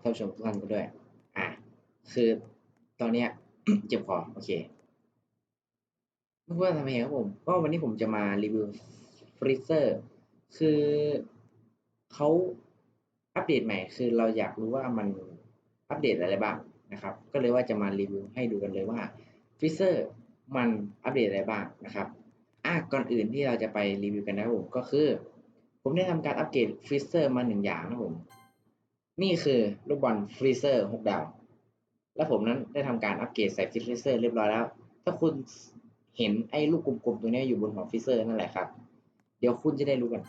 ท่านผู้ชมทุกท่านกันด้วย อะ คือตอนเนี้ยเจ็บคอโอเคไม่ว่าทำไมครับผมก็วันนี้ผมจะมารีวิวฟรีเซอร์คือเขาอัปเดตใหม่ คือเราอยากรู้ว่ามันอัปเดตอะไรบ้างนะครับ ก็เลยว่าจะมารีวิวให้ดูกันเลยว่าฟรีเซอร์มันอัปเดตอะไรบ้างนะครับอะก่อนอื่นที่เราจะไปรีวิวกันนะครับผมก็คือ ผมได้ทำการอัปเกรดฟรีเซอร์มาหนึ่งอย่างนะครับผม นี่คือลูกบอลฟรีเซอร์หกดาว และผมนั้นได้ทำการอัปเกรดใส่ฟรีเซอร์เรียบร้อยแล้ว ถ้าคุณเห็นไอ้ลูกกลมๆตัวนี้อยู่บนหัวฟรีเซอร์นั่นแหละครับ เดี๋ยวคุณจะได้รู้กัน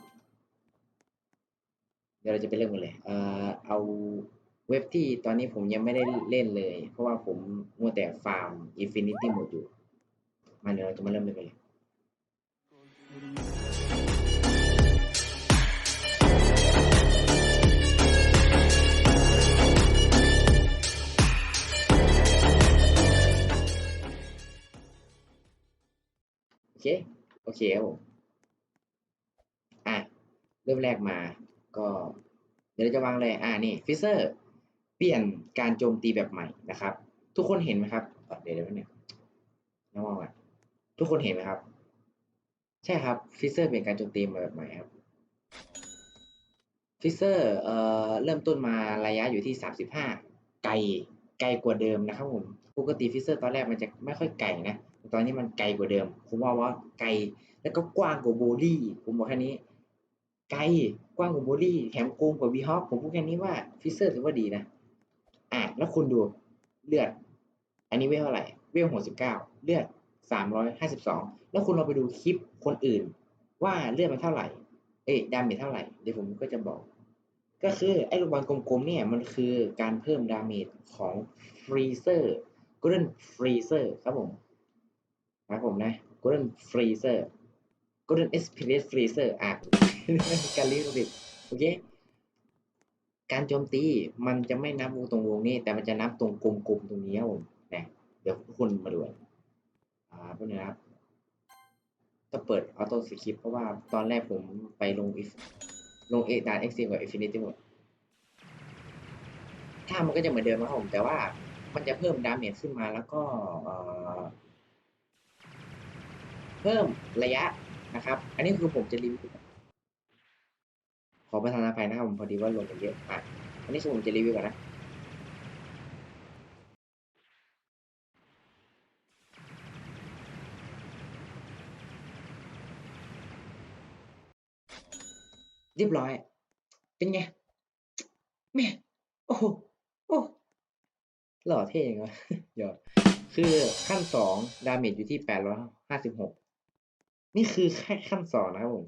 เดี๋ยวเราจะไปเริ่มกันเลยเอ่อเอาเว็บที่ตอนนี้ผมยังไม่ได้เล่นเลย เพราะว่าผมมัวแต่ฟาร์ม Infinity หมดอยู่ มาเดี๋ยวเราจะมาเริ่มเล่นกันเลย เค โอเคครับผมอะเริ่มแรกมาก็เดี๋ยวเราจะวางเลยอ่านี่ฟิเซอร์เปลี่ยนการโจมตีแบบใหม่นะครับ ทุกคนเห็นไหมครับเดี๋ยวเดี๋ยวนึงน้องมองอะทุกคนเห็นไหมครับ ใช่ครับฟิเซอร์เปลี่ยนการโจมตีมาแบบใหม่ครับฟิเซอร์เอ่อเริ่มต้นมาระยะอยู่ที่สามสิบห้าไกลไกลกว่าเดิมนะครับผมปกติฟิเซอร์ตอนแรกมันจะไม่ค่อยไกลนะ ตอนนี้มันไกลกว่าเดิม ผมว่าว่าไกล แล้วก็กว้างกว่าโบลี่ ผมบอกแค่นี้ ไกล กว้างกว่าโบลี่ แถมโกงกว่าบีฮอปผมพูดแค่นี้ว่าฟิเซอร์ถือว่าดีนะ อะ แล้วคุณดู เลือด อันนี้เวลเท่าไหร่ เวลหกสิบเก้า เลือดสามร้อยห้าสิบสอง แล้วคุณลองไปดูคลิปคนอื่น ว่าเลือดมันเท่าไหร่ เอ้ยดาเมจเท่าไหร่ เดี๋ยวผมก็จะบอก ก็คือไอ้ลูกบอลกลมๆเนี่ยมันคือการเพิ่มดาเมจของฟรีเซอร์ Golden Freezer ครับผม ครับผมนะ Golden Freezer Golden Express Freezer อะการเรียกผิดโอเค การโจมตีมันจะไม่นับวงตรงวงนี้ แต่มันจะนับตรงกลมๆตรงนี้ครับผมนะเดี๋ยวทุกคนมาดูอ่าเพื่อนนะครับต้องเปิดออโต้สคริปเพราะว่าตอนแรกผมไปลง if ลงเอดานเอ็กซ์กับอินฟินิตี้หมด ถ้ามันก็จะเหมือนเดิมครับผม แต่ว่ามันจะเพิ่มดาเมจขึ้นมาแล้วก็ เพิ่มระยะนะครับ อันนี้คือผมจะรีวิวขอประทานอภัยนะครับผมพอดีว่าลงไปเยอะอะอันนี้คือผมจะรีวิวก่อนนะเรียบร้อย เป็นไงแม่โอ้โหโอ้หล่อเท่ยังวะเดี๋ยวคือขั้นสองดาเมจอยู่ที่แปดร้อยห้าสิบหก นี่คือแค่ขั้นสองนะครับผม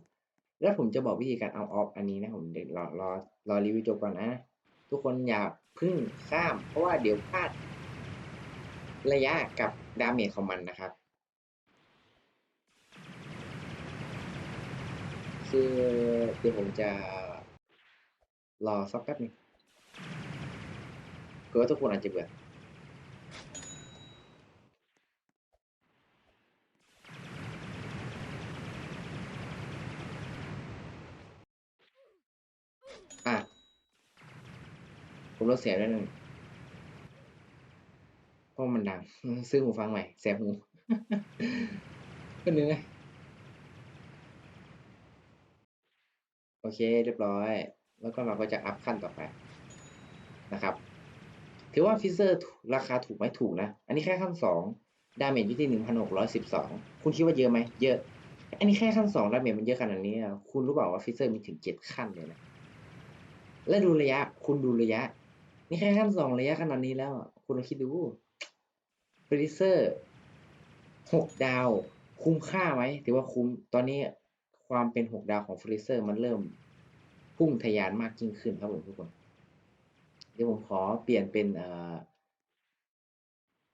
แล้วผมจะบอกวิธีการเอาออฟอันนี้นะผมเดี๋ยวรอรอรอรีวิวจบก่อนนะ ทุกคนอย่าพึ่งข้าม เพราะว่าเดี๋ยวพลาดระยะกับดาเมจของมันนะครับ คือเดี๋ยวผมจะรอสักแป๊บนึงคือว่าทุกคนอาจจะเบื่อ อะ ผมลดเสียงด้วยหนึ่งเพราะมันดัง ซื้อหูฟังใหม่แสบหูก็เนื้อโอเคเรียบร้อย แล้วก็เราก็จะอัพขั้นต่อไปนะครับถือว่าฟิเซอร์ราคาถูกไหมถูกนะ อันนี้แค่ขั้นสองดาเมจอยู่ที่หนึ่งพันหกร้อยสิบสองคุณคิดว่าเยอะไหมเยอะ อันนี้แค่ขั้นสองดาเมจมันเยอะขนาดนี้ คุณรู้เปล่าว่าฟิเซอร์มีถึงเจ็ดขั้นเลยนะ และดูระยะ คุณดูระยะ นี่แค่ขั้นสองระยะขนาดนี้แล้ว คุณลองคิดดูฟรีเซอร์หกดาว คุ้มค่าไหมถือว่าคุ้ม ตอนนี้ความเป็นหกดาวของฟรีเซอร์มันเริ่มพุ่งทะยานมากยิ่งขึ้นครับผมทุกคน เดี๋ยวผมขอเปลี่ยนเป็น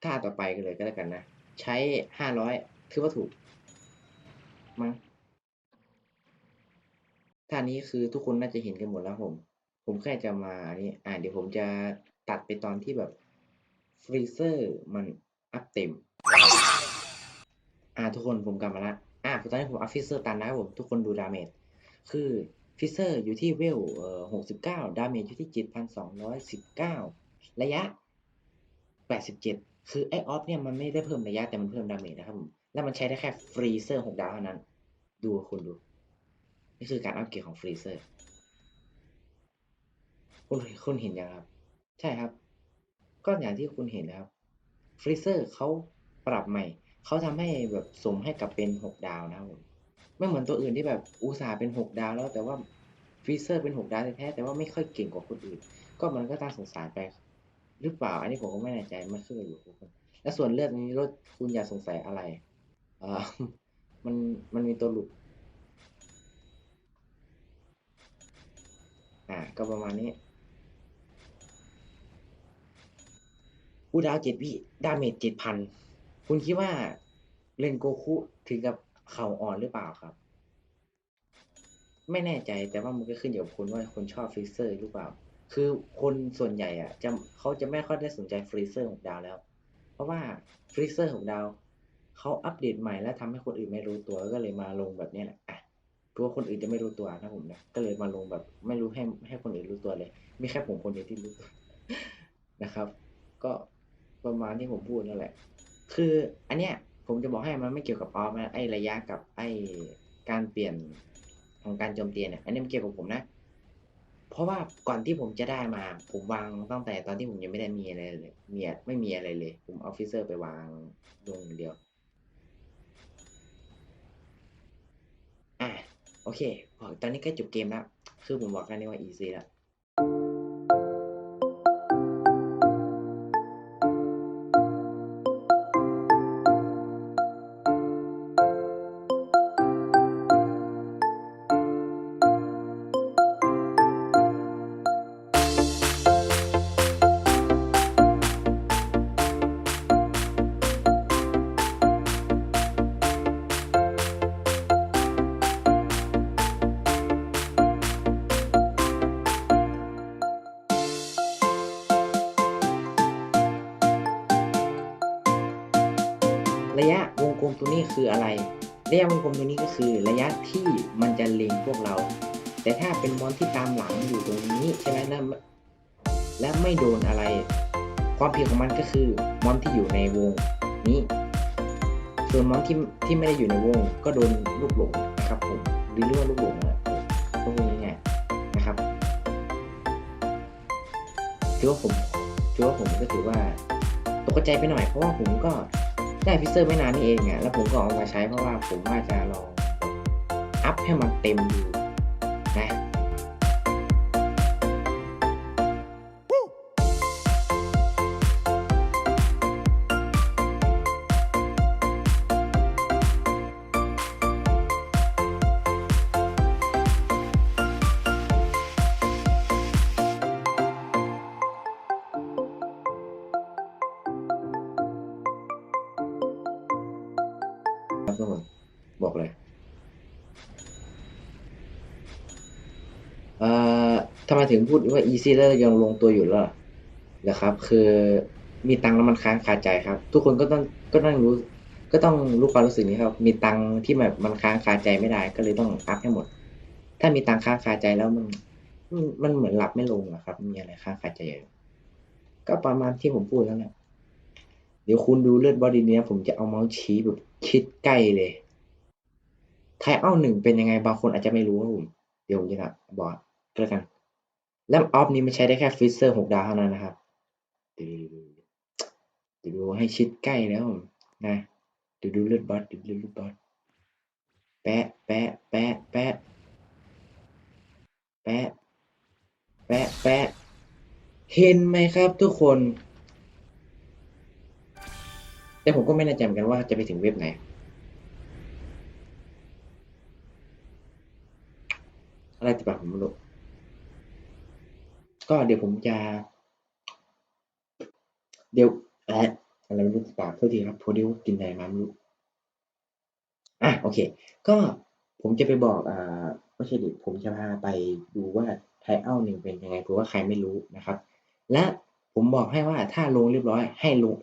ท่าต่อไปกันเลยก็แล้วกันนะ ใช้ห้าร้อยถือว่าถูกมั้งท่านี้คือทุกคนน่าจะเห็นกันหมดแล้วผม ผมแค่จะมาอันนี้อ่าเดี๋ยวผมจะตัดไปตอนที่แบบฟรีเซอร์มันอัพเต็ม อ่าทุกคนผมกลับมาละอ่าตอนนี้ผมอัพฟรีเซอร์ตันนะครับผมทุกคนดูดาเมจคือฟิเซอร์อยู่ที่เวลเอ่อหกสิบเก้าดาเมจอยู่ที่เจ็ดพันสองร้อยสิบเก้าระยะแปดสิบเจ็ดคือไอออฟเนี่ยมันไม่ได้เพิ่มระยะแต่มันเพิ่มดาเมจนะครับผมแล้วมันใช้ได้แค่ฟรีเซอร์หกดาวเท่านั้น ดูคุณดู นี่คือการอัปเกรดของฟรีเซอร์ คุณคุณเห็นยังครับ ใช่ครับ ก็อย่างที่คุณเห็นนะครับฟรีเซอร์เขาปรับใหม่ เขาทำให้แบบสมให้กับเป็นหกดาวนะครับผมไม่เหมือนตัวอื่นที่แบบอุตส่าห์เป็นหกดาวแล้วแต่ว่าฟรีเซอร์เป็นหกดาวแท้แต่ว่าไม่ค่อยเก่งกว่าคนอื่น ก็มันก็ตั้งสงสารไป หรือเปล่า อันนี้ผมก็ไม่แน่ใจมันขึ้นอยู่กับทุกคนและส่วนเลือดนี้รถคุณอย่าสงสัยอะไรเอ่อมันมันมีตัวหลุด อ่า ก็ประมาณนี้ อูดาวเจ็ดวิดาเมจเจ็ดพันคุณคิดว่าเลนโกคุถึงกับเข่าอ่อนหรือเปล่าครับ ไม่แน่ใจแต่ว่ามันก็ขึ้นอยู่กับคุณว่าคุณชอบฟรีเซอร์หรือเปล่า คือคนส่วนใหญ่อะจะเขาจะไม่ค่อยได้สนใจฟรีเซอร์หกดาวแล้ว เพราะว่าฟรีเซอร์หกดาวเขาอัปเดตใหม่แล้วทำให้คนอื่นไม่รู้ตัวก็เลยมาลงแบบนี้แหละอะตัวคนอื่นจะไม่รู้ตัวนะผมนะก็เลยมาลงแบบไม่รู้ให้ให้คนอื่นรู้ตัวเลยมีแค่ผมคนเดียวที่รู้ตัวนะครับ ก็ ประมาณที่ผมพูดนั่นแหละ คืออันเนี้ยผมจะบอกให้มันไม่เกี่ยวกับออฟนะไอ้ระยะกับไอ้การเปลี่ยนของการโจมตีเนี่ยอันนี้มันเกี่ยวกับผมนะ เพราะว่าก่อนที่ผมจะได้มา ผมวางตั้งแต่ตอนที่ผมยังไม่ได้มีอะไรเลยมีไม่มีอะไรเลย ผมเอาฟิเซอร์ไปวางลงอย่างเดียว อะโอเคพอตอนนี้ใกล้จบเกมแล้ว คือผมบอกกันเลยว่า easy แล้ว ระยะวงกลมตัวนี้คืออะไร ระยะวงกลมตัวนี้ก็คือ ระยะที่มันจะเล็งพวกเรา แต่ถ้าเป็นมอนที่ตามหลังอยู่ตรงนี้ใช่ไหมแล้วและไม่โดนอะไร ความผิดของมันก็คือมอนที่อยู่ในวงนี้ส่วนมอนที่ที่ไม่ได้อยู่ในวง ก็โดนลูกหลงนะครับผมหรือเรียกว่าลูกหลงนะก็พูดง่ายๆนะครับถือว่าผมถือว่าผมก็ถือว่าตกใจไปหน่อยเพราะว่าผมก็ ได้พิเซอร์ไม่นานนี่เองอะแล้วผมก็เอามาใช้เพราะว่าผมว่าจะลองอัพให้มันเต็มดู ถึงพูดว่า easy แล้วยังลงตัวอยู่แล้วล่ะเหรอครับ คือมีตังค์แล้วมันค้างคาใจครับ ทุกคนก็ต้องก็ต้องรู้ ก็ต้องรู้ความรู้สึกนี้ครับ มีตังค์ที่แบบมันค้างคาใจไม่ได้ ก็เลยต้องอัพให้หมด ถ้ามีตังค์ค้างคาใจแล้วมัน มันเหมือนหลับไม่ลงอะครับ มีอะไรค้างคาใจอยู่ก็ประมาณที่ผมพูดแล้วแหละเดี๋ยวคุณดูเลือดบอดีเนี้ยผมจะเอาเมาส์ชี้แบบชิดใกล้เลยไทยเอาหนึ่งเป็นยังไงบางคนอาจจะไม่รู้ครับผมเดี๋ยวผมจะบอกก็แล้วกัน แล้วออฟนี้มันใช้ได้แค่ฟิสเซอร์หกดาวเท่านั้นนะครับเดี๋ยวเดี๋ยวดูให้ชิดใกล้แล้วนะเดี๋ยวดูเลือดบอสเดี๋ยวดูเลือดบอสแปะแปะแปะแปะแปะแปะแปะเห็นไหมครับทุกคน แต่ผมก็ไม่แน่ใจเหมือนกันว่าจะไปถึงเว็บไหนอะไรติดปากผมไม่รู้ ก็เดี๋ยวผมจะ เดี๋ยวอะอะไรไม่รู้ติดปากโทษทีครับพอดีว่ากินอะไรมาไม่รู้อะโอเค ก็ผมจะไปบอกอ่าไม่ใช่ดิผมจะพาไปดูว่าไทเอาหนึ่งเป็นยังไงเผื่อว่าใครไม่รู้นะครับ และผมบอกให้ว่าถ้าลงเรียบร้อย ให้ลง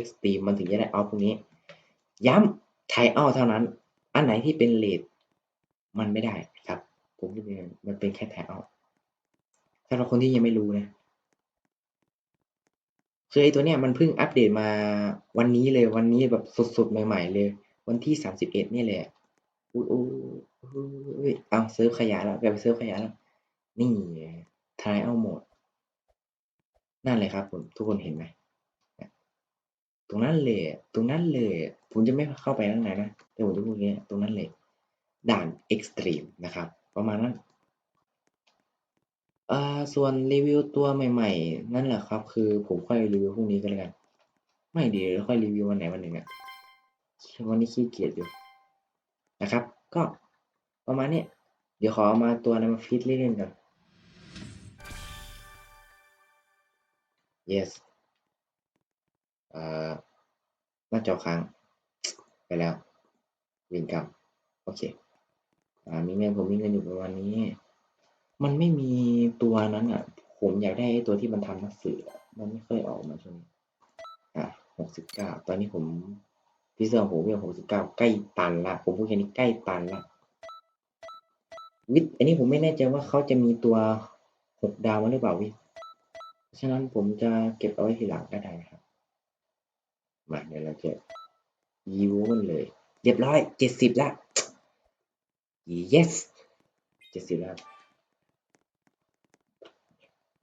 X t e a m มันถึงจะได้เอาพวกนี้ ย้ำไทเอาเท่านั้น อันไหนที่เป็นเลทมันไม่ได้ครับ ผมพูดยังไงมันเป็นแค่แท็กเอา สำหรับคนที่ยังไม่รู้นะคือไอ้ตัวเนี้ยมันเพิ่งอัปเดตมาวันนี้เลยวันนี้แบบสดๆใหม่ๆเลย วันที่สามสิบเอ็ดนี่แหละอุ้อุ้ยอุ้ยเอาเซิร์ฟขยายแล้วกลายเป็นเซิร์ฟขยายแล้ว นี่ทายเอาโหมดนั่นเลยครับผมทุกคนเห็นไหมตรงนั้นเลย ตรงนั้นเลย ผมจะไม่เข้าไปข้างในนะแต่ผมจะพูดอย่างนี้ตรงนั้นเลย ด่านเอ็กซ์ตรีมนะครับ ประมาณนั้น อ่า ส่วนรีวิวตัวใหม่ๆ นั่นแหละครับ คือผมค่อยรีวิวพรุ่งนี้ก็แล้วกัน ไม่เดี๋ยวค่อยรีวิววันไหนวันหนึ่งอะวันนี้ขี้เกียจอยู่นะครับ ก็ประมาณนี้เดี๋ยวขอเอามาตัวนั้นมาฟิตเล่นๆกัน yes เอ่อหน้าจอค้าง ไปแล้ว วินกรรมโอเค อ่า มีเงินผมมีเงินอยู่ประมาณนี้ มันไม่มีตัวนั้นอะ ผมอยากได้ตัวที่มันทำหนังสืออะมันไม่เคยออกมาช่วงนี้อะหกสิบเก้าตอนนี้ผมพิเศษของผมเพียหกสิบเก้าใกล้ตันละผมพูดแค่นี้ใกล้ตันละวิทอันนี้ผมไม่แน่ใจว่าเขาจะมีตัวหกดาวมาหรือเปล่าวิทฉะนั้นผมจะเก็บเอาไว้ทีหลังก็ได้นะครับ มาเดี๋ยวเราจะยิวมันเลย เรียบร้อยเจ็ดสิบละ yes เจ็ดสิบแล้ว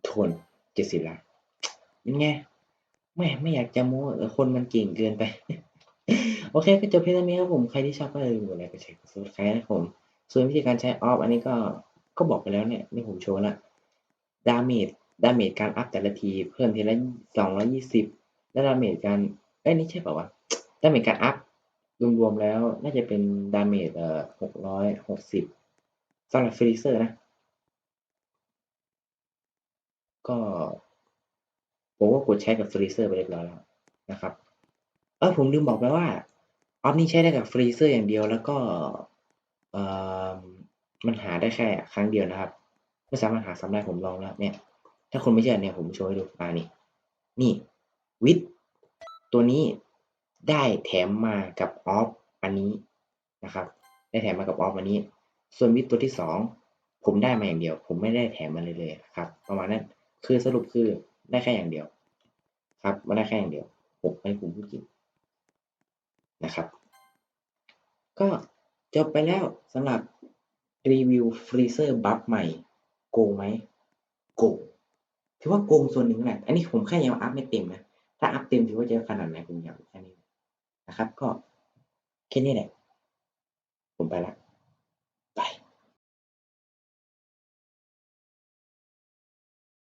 ทนเจ็ดสิบละยังไงไม่ไม่อยากจะโม้คนมันเก่งเกินไป โอเคก็จบเพียงเท่านี้ครับผมใครที่ชอบก็อย่าลืมกดไลค์กดแชร์กดซับสไครต์นะครับผมส่วนวิธีการใช้ออฟอันนี้ก็ก็บอกไปแล้วเนี่ยนี่ผมโชว์ละดาเมจดาเมจการอัพแต่ละทีเพิ่มทีละสองร้อยี่สิบแล้วดาเมจการเอ้ยนี่ใช่เปล่าวะดาเมจการอัพรวมๆแล้วน่าจะเป็นดาเมจเอ่อหกร้อยหกสิบสำหรับฟรีเซอร์นะ ก็ผมก็กดใช้กับฟรีเซอร์ไปเรียบร้อยแล้วนะครับเออผมลืมบอกไปว่าออฟนี่ใช้ได้กับฟรีเซอร์อย่างเดียวแล้วก็เออมันหาได้แค่ครั้งเดียวนะครับ ไม่สามารถหาซ้ำได้ผมลองแล้วเนี่ย ถ้าคนไม่เชื่อเนี่ยผมโชว์ให้ดูอ่านี่นี่วิดตัวนี้ได้แถมมากับออฟอันนี้นะครับ ได้แถมมากับออฟอันนี้ ส่วนวิดตัวที่สองผมได้มาอย่างเดียว ผมไม่ได้แถมมาเลยเลยครับ ประมาณนั้น คือสรุปคือได้แค่อย่างเดียว ครับมาได้แค่อย่างเดียวผมให้ผมพูดจริงนะครับ ก็จบไปแล้วสำหรับรีวิวฟรีเซอร์บัฟใหม่โกงไหมโกงถือว่าโกงส่วนหนึ่งแหละ อันนี้ผมแค่ยังอัพไม่เต็มนะ ถ้าอัพเต็มถือว่าจะขนาดไหนผมอยากรู้แค่นี้นะครับ ก็แค่นี้แหละ ผมไปละ